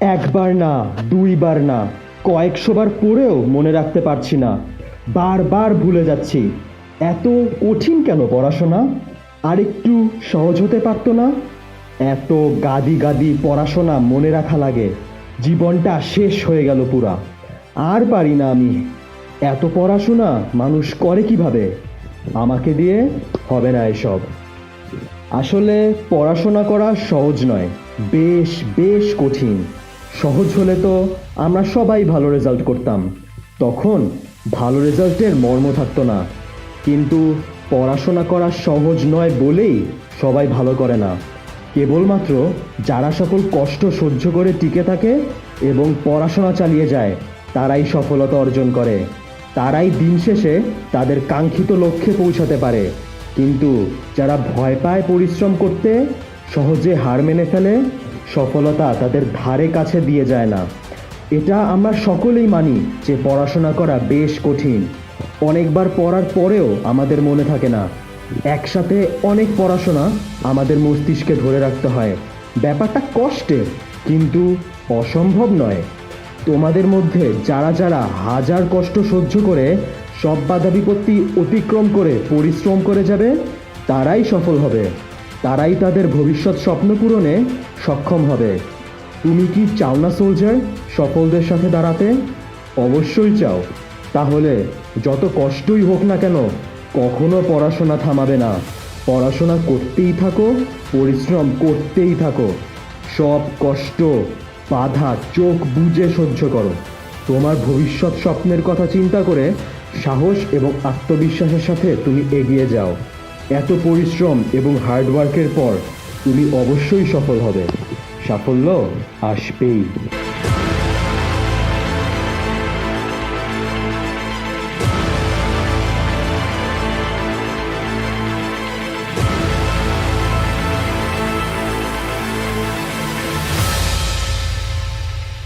একবার না, দুইবার না কয়েকশোবার পড়েও মনে রাখতে পারছি না। বারবার ভুলে যাচ্ছি। এত কঠিন কেন পড়াশোনা? আর একটু সহজ হতে পারতো না? এত গাদি গাদি পড়াশোনা মনে রাখা লাগে। জীবনটা শেষ হয়ে গেল পুরা। আর পারি না আমি। এত পড়াশোনা মানুষ করে কীভাবে? আমাকে দিয়ে হবে না এসব। আসলে পড়াশোনা করা সহজ নয়, বেশ বেশ কঠিন। সহজ হলে তো আমরা সবাই ভালো রেজাল্ট করতাম। তখন ভালো রেজাল্টের মর্ম থাকতো না। কিন্তু পড়াশোনা করা সহজ নয় বলেই সবাই ভালো করে না। কেবলমাত্র যারা সকল কষ্ট সহ্য করে টিকে থাকে এবং পড়াশোনা চালিয়ে যায়, তারাই সফলতা অর্জন করে। তারাই দিন শেষে তাদের কাঙ্ক্ষিত লক্ষ্যে পৌঁছাতে পারে। কিন্তু যারা ভয় পায় পরিশ্রম করতে, সহজে হার মেনে ফেলে সফলতা তাদের ধারে কাছে দিয়ে যায় না। এটা আমরা সকলেই মানি যে পড়াশোনা করা বেশ কঠিন। অনেকবার পড়ার পরেও আমাদের মনে থাকে না। একসাথে অনেক পড়াশোনা আমাদের মস্তিষ্কে ধরে রাখতে হয়। ব্যাপারটা কষ্টের, কিন্তু অসম্ভব নয়। তোমাদের মধ্যে যারা যারা হাজার কষ্ট সহ্য করে, সব বাধা বিপত্তি অতিক্রম করে, পরিশ্রম করে যাবে, তারাই সফল হবে। তারাই তাদের ভবিষ্যৎ স্বপ্ন পূরণে সক্ষম হবে। তুমি কি চাও না সোলজার সফলদের সাথে দাঁড়াতে? অবশ্যই চাও। তাহলে যত কষ্টই হোক না কেন, কখনো পড়াশোনা থামাবে না। পড়াশোনা করতেই থাকো, পরিশ্রম করতেই থাকো। সব কষ্ট, বাধা, চোখ বুজে সহ্য করো। তোমার ভবিষ্যৎ স্বপ্নের কথা চিন্তা করে সাহস এবং আত্মবিশ্বাসের সাথে তুমি এগিয়ে যাও। এত পরিশ্রম এবং হার্ডওয়ার্কের পর তুমি অবশ্যই সফল হবে। সাফল্য আসবেই।